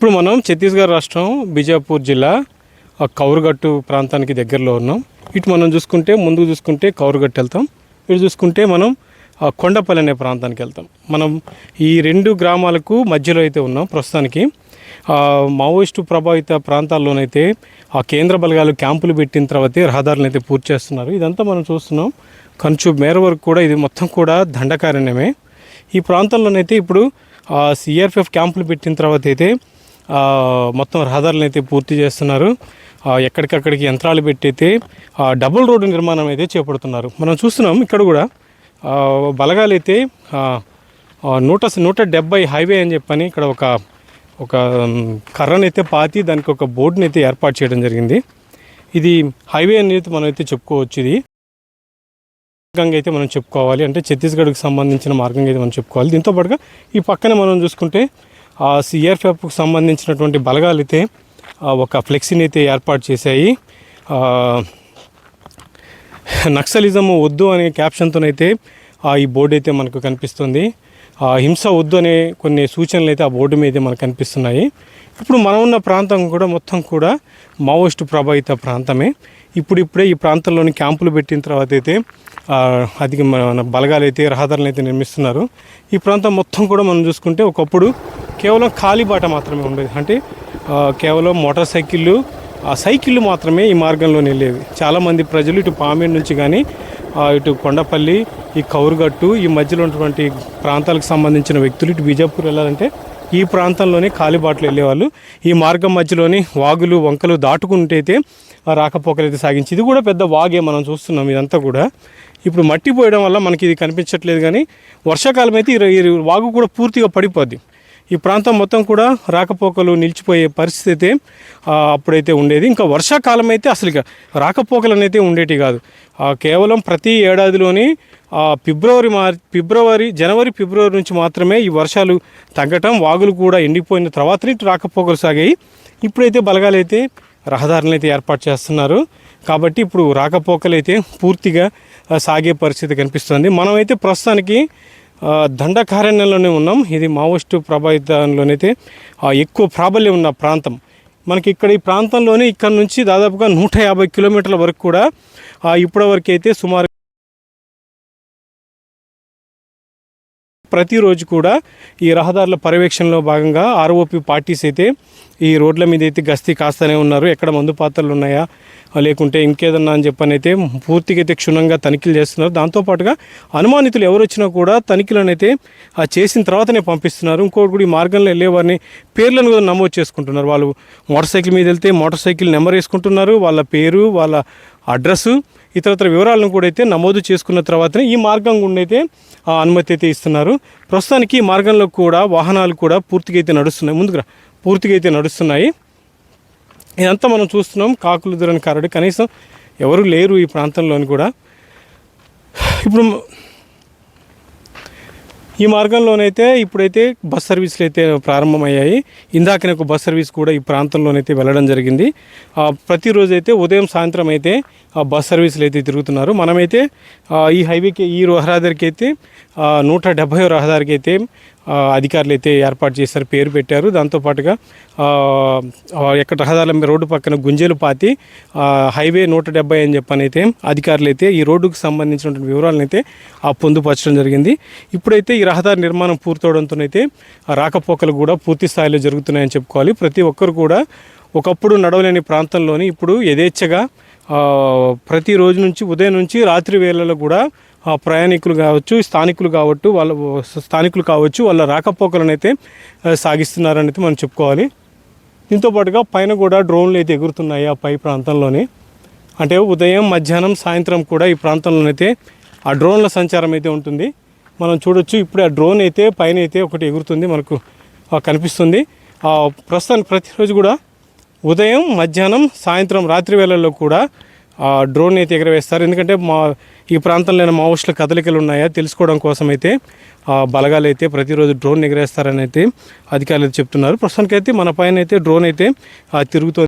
ఇప్పుడు మనం ఛత్తీస్గఢ్ రాష్ట్రం బీజాపూర్ జిల్లా ఆ కౌరుగట్టు ప్రాంతానికి దగ్గరలో ఉన్నాం. ఇటు మనం చూసుకుంటే ముందుకు చూసుకుంటే కౌరుగట్టు వెళ్తాం. ఇటు చూసుకుంటే మనం కొండపల్లి అనే ప్రాంతానికి వెళ్తాం. మనం ఈ రెండు గ్రామాలకు మధ్యలో అయితే ఉన్నాం ప్రస్తుతానికి. మావోయిస్టు ప్రభావిత ప్రాంతాల్లోనైతే ఆ కేంద్ర బలగాలు క్యాంపులు పెట్టిన తర్వాతే రహదారులను అయితే పూర్తి చేస్తున్నారు. ఇదంతా మనం చూస్తున్నాం. కంచు మేర వరకు కూడా ఇది మొత్తం కూడా దండకారణ్యమే. ఈ ప్రాంతంలోనైతే ఇప్పుడు సిఆర్పిఎఫ్ క్యాంపులు పెట్టిన తర్వాత అయితే మొత్తం రహదారులను అయితే పూర్తి చేస్తున్నారు. ఎక్కడికక్కడికి యంత్రాలు పెట్టి అయితే డబుల్ రోడ్డు నిర్మాణం అయితే చేపడుతున్నారు. మనం చూస్తున్నాం ఇక్కడ కూడా బలగాలైతే నూట నూట డెబ్బై హైవే అని చెప్పని ఇక్కడ ఒక ఒక కర్రనైతే పాతి దానికి ఒక బోర్డుని అయితే ఏర్పాటు చేయడం జరిగింది. ఇది హైవే అనేది మనం అయితే చెప్పుకోవచ్చు. ఇది మార్గంగా అయితే మనం చెప్పుకోవాలి. అంటే ఛత్తీస్గఢ్కి సంబంధించిన మార్గంగా అయితే మనం చెప్పుకోవాలి. దీంతో పాటుగా ఈ పక్కన మనం చూసుకుంటే సిఆర్పిఎఫ్కి సంబంధించినటువంటి బలగాలు అయితే ఒక ఫ్లెక్సీని అయితే ఏర్పాటు చేశాయి. నక్సలిజం వద్దు అనే క్యాప్షన్తోనైతే ఆ, ఈ బోర్డు అయితే మనకు కనిపిస్తుంది. ఆ, హింస వద్దు అనే కొన్ని సూచనలు అయితే ఆ బోర్డు మీద మనకు కనిపిస్తున్నాయి. ఇప్పుడు మనం ఉన్న ప్రాంతం కూడా మొత్తం కూడా మావోయిస్టు ప్రభావిత ప్రాంతమే. ఇప్పుడు ఇప్పుడే ఈ ప్రాంతంలోని క్యాంపులు పెట్టిన తర్వాత అయితే అది మన బలగాలు అయితే రహదారులు అయితే నిర్మిస్తున్నారు. ఈ ప్రాంతం మొత్తం కూడా మనం చూసుకుంటే ఒకప్పుడు కేవలం ఖాళీ బాట మాత్రమే ఉండేది. అంటే కేవలం మోటార్ సైకిళ్ళు ఆ సైకిళ్ళు మాత్రమే ఈ మార్గంలో వెళ్ళేవి చాలామంది ప్రజలు ఇటు పామేడు నుంచి కానీ ఇటు కొండపల్లి ఈ కౌరుగట్టు ఈ మధ్యలో ఉన్నటువంటి ప్రాంతాలకు సంబంధించిన వ్యక్తులు ఇటు బీజాపూర్ వెళ్ళాలంటే ఈ ప్రాంతంలోనే కాలిబాట్లు వెళ్ళేవాళ్ళు. ఈ మార్గం మధ్యలోని వాగులు వంకలు దాటుకుంటే అయితే రాకపోకలు అయితే సాగించి ఇది కూడా పెద్ద వాగే మనం చూస్తున్నాం ఇదంతా కూడా. ఇప్పుడు మట్టి పోయడం వల్ల మనకి ఇది కనిపించట్లేదు కానీ వర్షాకాలం అయితే ఈ వాగు కూడా పూర్తిగా పడిపోద్ది. ఈ ప్రాంతం మొత్తం కూడా రాకపోకలు నిలిచిపోయే పరిస్థితి అయితే అప్పుడైతే ఉండేది. ఇంకా వర్షాకాలం అయితే అసలు ఇక రాకపోకలు అనేది ఉండేటి కాదు. కేవలం ప్రతి ఏడాదిలోని ఫిబ్రవరి మార్ ఫిబ్రవరి జనవరి ఫిబ్రవరి నుంచి మాత్రమే ఈ వర్షాలు తగ్గటం వాగులు కూడా ఎండిపోయిన తర్వాతనే రాకపోకలు సాగాయి. ఇప్పుడైతే బలగాలైతే రహదారులను అయితే ఏర్పాటు చేస్తున్నారు. కాబట్టి ఇప్పుడు రాకపోకలు అయితే పూర్తిగా సాగే పరిస్థితి కనిపిస్తుంది. మనమైతే ప్రస్తుతానికి దండకారణ్యంలోనే ఉన్నాం. ఇది మావోయిస్టు ప్రభావితంలోనైతే ఎక్కువ ప్రాబల్యం ఉన్న ప్రాంతం. మనకి ఇక్కడ ఈ ప్రాంతంలోనే ఇక్కడ నుంచి దాదాపుగా నూట యాభై కిలోమీటర్ల వరకు కూడా ఇప్పటివరకు అయితే సుమారు ప్రతిరోజు కూడా ఈ రహదారుల పర్యవేక్షణలో భాగంగా ఆర్ఓపి పార్టీస్ అయితే ఈ రోడ్ల మీద అయితే గస్తీ కాస్తూనే ఉన్నారు. ఎక్కడ మందు పాత్రలు ఉన్నాయా లేకుంటే ఇంకేదన్నా అని చెప్పని అయితే పూర్తిగా అయితే క్షుణ్ణంగా తనిఖీలు చేస్తున్నారు. దాంతోపాటుగా అనుమానితులు ఎవరు వచ్చినా కూడా తనిఖీలను అయితే ఆ చేసిన తర్వాతనే పంపిస్తున్నారు. ఇంకోటి కూడా ఈ మార్గంలో వెళ్ళే వారిని పేర్లను కూడా నమోదు చేసుకుంటున్నారు. వాళ్ళు మోటార్ సైకిల్ మీద వెళ్తే మోటార్ సైకిల్ నెంబర్ వేసుకుంటున్నారు. వాళ్ళ పేరు వాళ్ళ అడ్రస్సు ఇతరత్ర వివరాలను కూడా అయితే నమోదు చేసుకున్న తర్వాతనే ఈ మార్గం గుండా అయితే ఆ, అనుమతి అయితే ఇస్తున్నారు. ప్రస్తుతానికి ఈ మార్గంలో కూడా వాహనాలు కూడా పూర్తిగా అయితే నడుస్తున్నాయి. ముందుగా పూర్తిగా అయితే నడుస్తున్నాయి. ఇదంతా మనం చూస్తున్నాం. కాకులు దూరని కారడు కనీసం ఎవరు లేరు ఈ ప్రాంతంలోని కూడా. ఇప్పుడు ఈ మార్గంలోనైతే ఇప్పుడైతే బస్ సర్వీసులు అయితే ప్రారంభమయ్యాయి. ఇందాకనే ఒక బస్ సర్వీస్ కూడా ఈ ప్రాంతంలోనైతే వెళ్ళడం జరిగింది. ప్రతిరోజు అయితే ఉదయం సాయంత్రం అయితే బస్ సర్వీసులు అయితే తిరుగుతున్నారు. మనమైతే ఈ హైవేకి ఈ రహదారికి అయితే నూట డెబ్భై రహదారికి అయితే అధికారులు అయితే ఏర్పాటు చేశారు పేరు పెట్టారు. దాంతోపాటుగా ఎక్కడ రహదారుల రోడ్డు పక్కన గుంజలు పాతి హైవే నూట డెబ్బై అని చెప్పని అయితే అధికారులు అయితే ఈ రోడ్డుకు సంబంధించినటువంటి వివరాలను అయితే ఆ పొందుపరచడం జరిగింది. ఇప్పుడైతే ఈ రహదారి నిర్మాణం పూర్తవడంతోనైతే రాకపోకలు కూడా పూర్తి స్థాయిలో జరుగుతున్నాయని చెప్పుకోవాలి. ప్రతి ఒక్కరు కూడా ఒకప్పుడు నడవలేని ప్రాంతంలోని ఇప్పుడు యథేచ్ఛగా ప్రతి రోజు నుంచి ఉదయం నుంచి రాత్రి వేళలో కూడా ప్రయాణికులు కావచ్చు స్థానికులు కావచ్చు వాళ్ళ స్థానికులు కావచ్చు వాళ్ళ రాకపోకలను అయితే సాగిస్తున్నారని మనం చెప్పుకోవాలి. దీంతో పాటుగా పైన కూడా డ్రోన్లు అయితే ఎగురుతున్నాయి ఆ పై ప్రాంతంలోని. అంటే ఉదయం మధ్యాహ్నం సాయంత్రం కూడా ఈ ప్రాంతంలోనైతే ఆ డ్రోన్ల సంచారం అయితే ఉంటుంది. మనం చూడొచ్చు ఇప్పుడు ఆ డ్రోన్ అయితే పైన అయితే ఒకటి ఎగురుతుంది మనకు కనిపిస్తుంది. ప్రస్తుతానికి ప్రతిరోజు కూడా ఉదయం మధ్యాహ్నం సాయంత్రం రాత్రి వేళల్లో కూడా డ్రోన్ అయితే ఎగరవేస్తారు. ఎందుకంటే మా ఈ ప్రాంతంలో ఏమైనా కదలికలు ఉన్నాయా? తెలుసుకోవడం కోసం అయితే ఆ, బలగాలు అయితే ప్రతిరోజు డ్రోన్ ఎగరేస్తారని అయితే అధికారులు చెప్తున్నారు. ప్రస్తుతానికైతే మన పైన అయితే డ్రోన్ అయితే తిరుగుతుంది. తిరుగుతూ